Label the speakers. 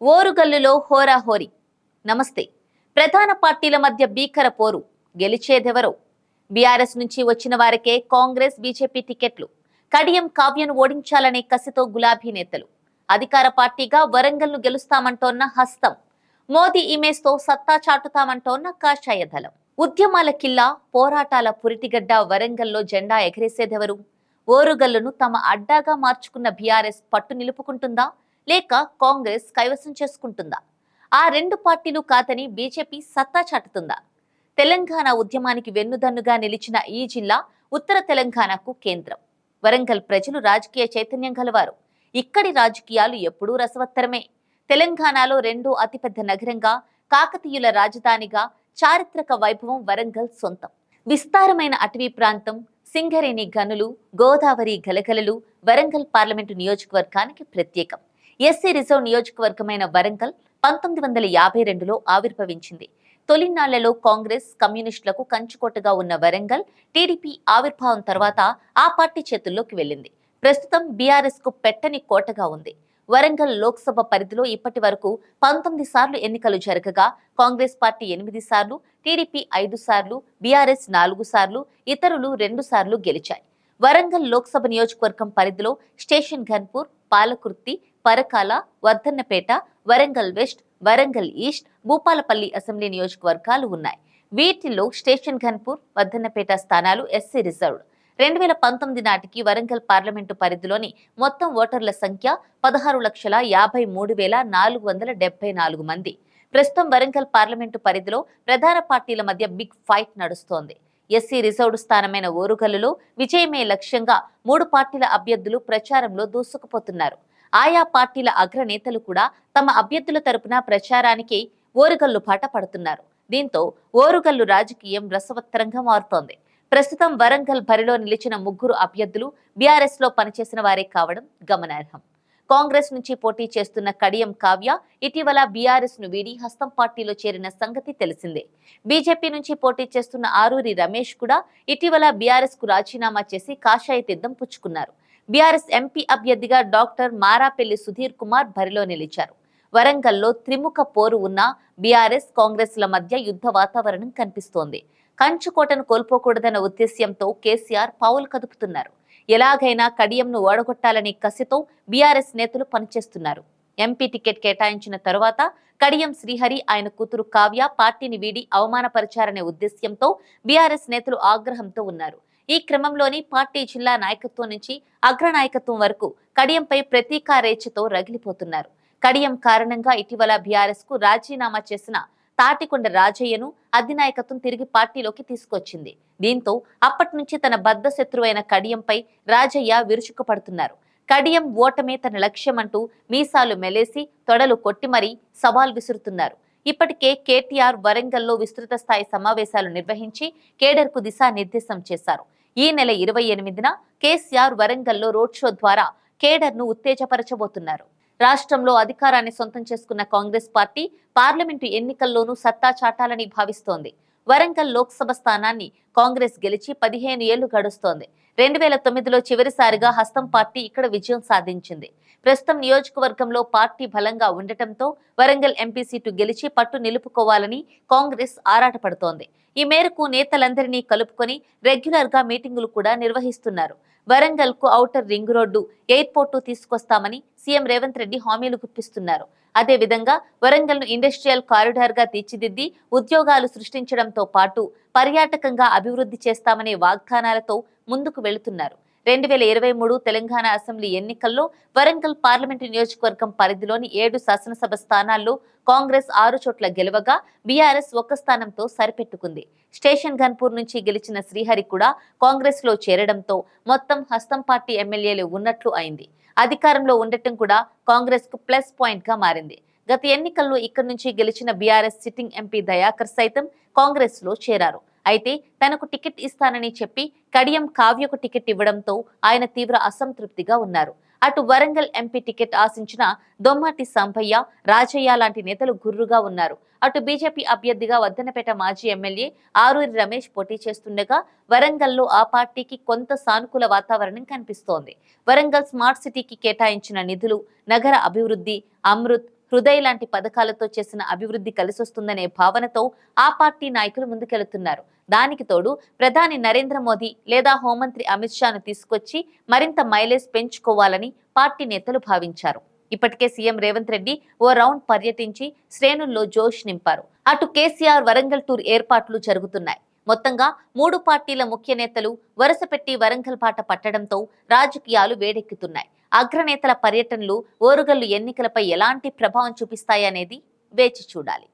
Speaker 1: ఓరుగల్లులో హోరాహోరీ. నమస్తే. ప్రధాన పార్టీల మధ్య భీకర పోరు. గెలిచేదెవరో? బీఆర్ఎస్ నుంచి వచ్చిన వారికే కాంగ్రెస్ బీజేపీ టికెట్లు. కడియం కావ్యను ఓడించాలనే కసితో గులాబీ నేతలు. అధికార పార్టీగా వరంగల్ను గెలుస్తామంటోన్న హస్తం. మోదీ ఇమేజ్తో సత్తా చాటుతామంటోన్న కాషాయ దళం. ఉద్యమాల కిల్లా పోరాటాల పురిటిగడ్డ వరంగల్లో జెండా ఎగరేసేదెవరు? ఓరుగల్లును తమ అడ్డాగా మార్చుకున్న బీఆర్ఎస్ పట్టు నిలుపుకుంటుందా? లేక కాంగ్రెస్ కైవసం చేసుకుంటుందా? ఆ రెండు పార్టీలు కాదని బీజేపీ సత్తా చాటుతుందా? తెలంగాణ ఉద్యమానికి వెన్నుదన్నుగా నిలిచిన ఈ జిల్లా ఉత్తర తెలంగాణకు కేంద్రం. వరంగల్ ప్రజలు రాజకీయ చైతన్యం గలవారు. ఇక్కడి రాజకీయాలు ఎప్పుడూ రసవత్తరమే. తెలంగాణలో రెండో అతిపెద్ద నగరంగా కాకతీయుల రాజధానిగా చారిత్రక వైభవం వరంగల్ సొంతం. విస్తారమైన అటవీ ప్రాంతం సింగరేణి గనులు గోదావరి గలగలలు వరంగల్ పార్లమెంటు నియోజకవర్గానికి ప్రత్యేకం. ఎస్సీ రిజర్వ్ నియోజకవర్గమైన వరంగల్ పంతొమ్మిది వందల యాభై రెండులో ఆవిర్భవించింది. తొలినాళ్ళలో కాంగ్రెస్ కమ్యూనిస్టులకు కంచుకోటగా ఉన్న వరంగల్ టీడీపీ ఆవిర్భావం తర్వాత ఆ పార్టీ చేతుల్లోకి వెళ్ళింది. ప్రస్తుతం బీఆర్ఎస్కు పెట్టని కోటగా ఉంది. వరంగల్ లోక్సభ పరిధిలో ఇప్పటి వరకు పంతొమ్మిది సార్లు ఎన్నికలు జరగగా కాంగ్రెస్ పార్టీ ఎనిమిది సార్లు టీడీపీ ఐదు సార్లు బీఆర్ఎస్ నాలుగు సార్లు ఇతరులు రెండు సార్లు గెలిచాయి. వరంగల్ లోక్సభ నియోజకవర్గం పరిధిలో station Ghanpur Palakurthi Parakala Wardhannapet Warangal west Warangal east Bhupalpally assembly నియోజకవర్గాలు ఉన్నాయి. వీటిలో స్టేషన్ ఘన్పూర్ వర్ధన్నపేట స్థానాలు ఎస్సీ రిజర్వ్డ్. రెండు వేల పంతొమ్మిది నాటికి వరంగల్ పార్లమెంటు పరిధిలోని మొత్తం ఓటర్ల సంఖ్య పదహారు లక్షల యాభై మూడు వేల నాలుగు వందల డెబ్బై నాలుగు మంది. ప్రస్తుతం వరంగల్ పార్లమెంటు పరిధిలో ప్రధాన పార్టీల మధ్య బిగ్ ఫైట్ నడుస్తోంది. ఎస్సీ రిజర్వ్డ్ స్థానమైన ఓరుగల్లులో విజయమే లక్ష్యంగా మూడు పార్టీల అభ్యర్థులు ప్రచారంలో దూసుకుపోతున్నారు. ఆయా పార్టీల అగ్రనేతలు కూడా తమ అభ్యర్థుల తరపున ప్రచారానికి ఓరుగల్లు బాట పడుతున్నారు. దీంతో ఓరుగల్లు రాజకీయం రసవత్తరంగా మారుతోంది. ప్రస్తుతం వరంగల్ బరిలో నిలిచిన ముగ్గురు అభ్యర్థులు బీఆర్ఎస్లో పనిచేసిన వారే కావడం గమనార్హం. కాంగ్రెస్ నుంచి పోటీ చేస్తున్న కడియం కావ్య ఇటీవల బీఆర్ఎస్ను వీడి హస్తం పార్టీలో చేరిన సంగతి తెలిసిందే. బీజేపీ నుంచి పోటీ చేస్తున్న ఆరూరి రమేష్ కూడా ఇటీవల బీఆర్ఎస్కు రాజీనామా చేసి కాషాయ తీర్థం పుచ్చుకున్నారు. బీఆర్ఎస్ ఎంపీ అభ్యర్థిగా డాక్టర్ మారాపెల్లి సుధీర్ కుమార్ బరిలో నిలిచారు. వరంగల్లో త్రిముఖ పోరు ఉన్న బీఆర్ఎస్ కాంగ్రెస్ల మధ్య యుద్ధ వాతావరణం కనిపిస్తోంది. కంచుకోటను కోల్పోకూడదన్న ఉద్దేశ్యంతో కేసీఆర్ పావులు కదుపుతున్నారు. ఎలాగైనా కడియంను ఓడగొట్టాలనే కసితో బీఆర్ఎస్ నేతలు పనిచేస్తున్నారు. ఎంపీ టికెట్ కేటాయించిన తరువాత కడియం శ్రీహరి ఆయన కూతురు కావ్య పార్టీని వీడి అవమానపరిచారనే ఉద్దేశ్యంతో బీఆర్ఎస్ నేతలు ఆగ్రహంతో ఉన్నారు. ఈ క్రమంలోని పార్టీ జిల్లా నాయకత్వం నుంచి అగ్రనాయకత్వం వరకు కడియంపై ప్రతీకారేచ్ఛతో రగిలిపోతున్నారు. కడియం కారణంగా ఇటీవల బీఆర్ఎస్కు రాజీనామా చేసిన తాటికొండ రాజయ్యను అధినాయకత్వం తిరిగి పార్టీలోకి తీసుకొచ్చింది. దీంతో అప్పటి నుంచి తన బద్ద శత్రువైన కడియంపై రాజయ్య విరుచుకుపడుతున్నారు. కడియం ఓటమే తన లక్ష్యమంటూ మీసాలు మెలేసి తొడలు కొట్టి మరీ సవాల్ విసురుతున్నారు. ఇప్పటికే కేటీఆర్ వరంగల్లో విస్తృత స్థాయి సమావేశాలు నిర్వహించి కేడర్కు దిశానిర్దేశం చేశారు. ఈ నెల ఇరవై ఎనిమిదిన కేసీఆర్ వరంగల్లో రోడ్ షో ద్వారా కేడర్ను ఉత్తేజపరచబోతున్నారు. రాష్ట్రంలో అధికారాన్ని సొంతం చేసుకున్న కాంగ్రెస్ పార్టీ పార్లమెంటు ఎన్నికల్లోనూ సత్తా చాటాలని భావిస్తోంది. వరంగల్ లోక్సభ స్థానాన్ని కాంగ్రెస్ గెలిచి పదిహేను ఏళ్ళు గడుస్తోంది. రెండు వేల తొమ్మిదిలో చివరిసారిగా హస్తం పార్టీ ఇక్కడ విజయం సాధించింది. ప్రస్తుతం నియోజకవర్గంలో పార్టీ బలంగా ఉండటంతో వరంగల్ ఎంపీ సీటు గెలిచి పట్టు నిలుపుకోవాలని కాంగ్రెస్ ఆరాటపడుతోంది. ఈ మేరకు నేతలందరినీ కలుపుకొని రెగ్యులర్గా మీటింగులు కూడా నిర్వహిస్తున్నారు. వరంగల్కు ఔటర్ రింగ్ రోడ్డు ఎయిర్పోర్టు తీసుకొస్తామని సీఎం రేవంత్ రెడ్డి హామీలు గుప్పిస్తున్నారు. అదే విధంగా వరంగల్ను ఇండస్ట్రియల్ కారిడార్గా తీర్చిదిద్ది ఉద్యోగాలు సృష్టించడంతో పాటు పర్యాటకంగా అభివృద్ధి చేస్తామనే వాగ్దానాలతో ముందుకు వెళుతున్నారు. రెండు వేల ఇరవై మూడు తెలంగాణ అసెంబ్లీ ఎన్నికల్లో వరంగల్ పార్లమెంటు నియోజకవర్గం పరిధిలోని ఏడు శాసనసభ స్థానాల్లో కాంగ్రెస్ ఆరు చోట్ల గెలవగా బీఆర్ఎస్ ఒక్క స్థానంతో సరిపెట్టుకుంది. స్టేషన్ ఘన్పూర్ నుంచి గెలిచిన శ్రీహరి కూడా కాంగ్రెస్లో చేరడంతో మొత్తం హస్తం పార్టీ ఎమ్మెల్యేలు ఉన్నట్లు అయింది. అధికారంలో ఉండటం కూడా కాంగ్రెస్కు ప్లస్ పాయింట్గా మారింది. గత ఎన్నికల్లో ఇక్కడి నుంచి గెలిచిన బీఆర్ఎస్ సిట్టింగ్ ఎంపీ దయాకర్ సైతం కాంగ్రెస్లో చేరారు. అయితే తనకు టికెట్ ఇస్తానని చెప్పి కడియం కావ్యకు టికెట్ ఇవ్వడంతో ఆయన తీవ్ర అసంతృప్తిగా ఉన్నారు. అటు వరంగల్ ఎంపీ టికెట్ ఆశించిన దొమ్మాటి సంభయ్య రాజయ్య లాంటి నేతలు గుర్రుగా ఉన్నారు. అటు బీజేపీ అభ్యర్థిగా వద్దనపేట మాజీ ఎమ్మెల్యే ఆరూరి రమేష్ పోటీ చేస్తుండగా వరంగల్లో ఆ పార్టీకి కొంత సానుకూల వాతావరణం కనిపిస్తోంది. వరంగల్ స్మార్ట్ సిటీకి కేటాయించిన నిధులు నగర అభివృద్ధి అమృత్ హృదయ లాంటి పథకాలతో చేసిన అభివృద్ధి కలిసొస్తుందనే భావనతో ఆ పార్టీ నాయకులు ముందుకెళ్తున్నారు. దానికి తోడు ప్రధాని నరేంద్ర మోదీ లేదా హోంమంత్రి అమిత్ షాను తీసుకొచ్చి మరింత మైలేజ్ పెంచుకోవాలని పార్టీ నేతలు భావించారు. ఇప్పటికే సీఎం రేవంత్ రెడ్డి ఓ రౌండ్ పర్యటించి శ్రేణుల్లో జోష్ నింపారు. అటు కేసీఆర్ వరంగల్ టూర్ ఏర్పాట్లు జరుగుతున్నాయి. మొత్తంగా మూడు పార్టీల ముఖ్య నేతలు వరుస పెట్టి వరంగల్ పాట పట్టడంతో రాజకీయాలు వేడెక్కుతున్నాయి. అగ్రనేతల పర్యటనలు ఓరుగల్లు ఎన్నికలపై ఎలాంటి ప్రభావం చూపిస్తాయనేది వేచి చూడాలి.